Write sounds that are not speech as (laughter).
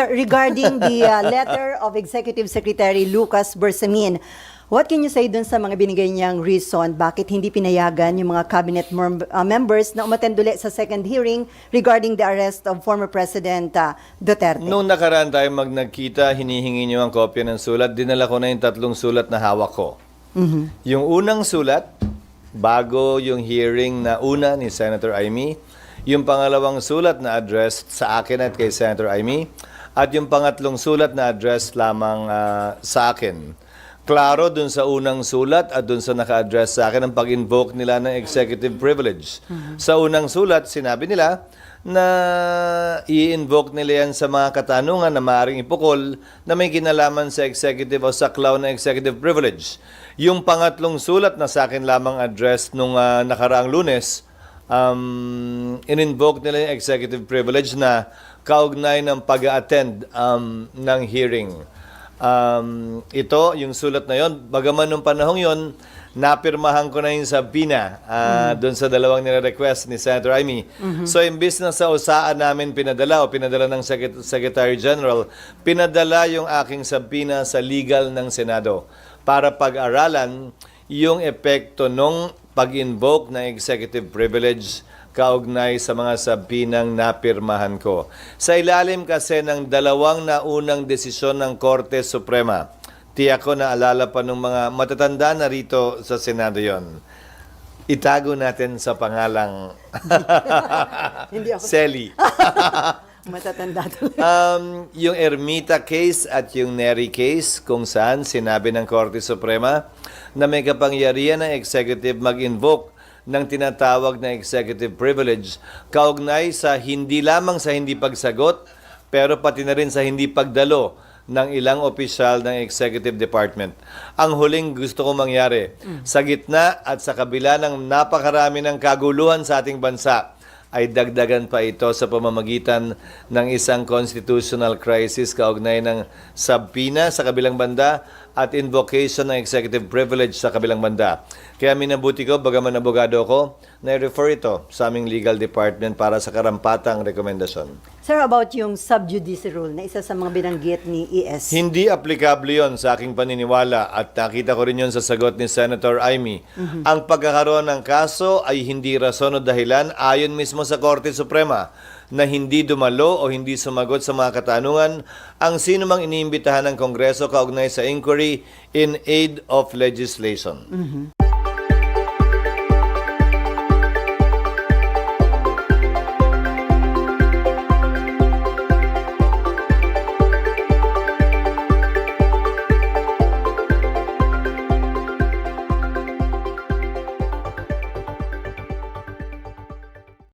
Sir, regarding the uh, letter of Executive Secretary Lucas Bersamin, what can you say dun sa mga binigay niyang reason bakit hindi pinayagan yung mga cabinet uh, members na umattend ulit sa second hearing regarding the arrest of former President uh, Duterte? Nung nakaraan tayo mag nagkita, hinihingi niyo ang kopya ng sulat. Dinala ko na yung tatlong sulat na hawak ko. Yung unang sulat, bago yung hearing na una ni Senator Amy. Yung pangalawang sulat na addressed sa akin at kay Senator Amy. At yung pangatlong sulat na addressed lamang ah, sa akin. Klaro dun sa unang sulat at dun sa naka-address sa akin ang pag-invoke nila ng executive privilege. Sa unang sulat, sinabi nila na i-invoke nila yan sa mga katanungan na maaaring ipukol na may kinalaman sa executive o sa cloud na executive privilege. Yung pangatlong sulat na sa akin lamang address nung ah, nakaraang lunes, um, in-invoke nila yung executive privilege na kaugnay ng pag-attend um, ng hearing. Um, ito, yung sulat na yon, bagaman nung panahong yon, napirmahan ko na yung sabina uh, doon sa dalawang nire-request ni Senator Amy. So, imbis na sa usaan namin pinadala o pinadala ng Secret- Secretary General, pinadala yung aking sabina sa legal ng Senado para pag-aralan yung epekto nung pag-invoke ng executive privilege kaugnay sa mga sabinang napirmahan ko. Sa ilalim kasi ng dalawang naunang desisyon ng Korte Suprema, tiyak ko na alala pa ng mga matatanda na rito sa Senado yon. Itago natin sa pangalang (laughs) Hindi ako Selly. (laughs) (laughs) matatanda tuloy. Um, yung Ermita case at yung Neri case kung saan sinabi ng Korte Suprema na may kapangyarihan ng executive mag-invoke ng tinatawag na executive privilege kaugnay sa hindi lamang sa hindi pagsagot pero pati na rin sa hindi pagdalo ng ilang opisyal ng executive department. Ang huling gusto kong mangyari, sa gitna at sa kabila ng napakarami ng kaguluhan sa ating bansa, ay dagdagan pa ito sa pamamagitan ng isang constitutional crisis kaugnay ng sabpina sa kabilang banda at invocation ng executive privilege sa kabilang banda. Kaya minabuti ko, bagaman abogado ko, na-refer ito sa aming legal department para sa karampatang rekomendasyon. Sir, about yung sub judice rule na isa sa mga binanggit ni ES. Hindi aplikable yon sa aking paniniwala at nakita ko rin yon sa sagot ni Senator Amy. Ang pagkakaroon ng kaso ay hindi rason o dahilan ayon mismo sa Korte Suprema na hindi dumalo o hindi sumagot sa mga katanungan ang sino mang iniimbitahan ng Kongreso kaugnay sa inquiry in aid of legislation.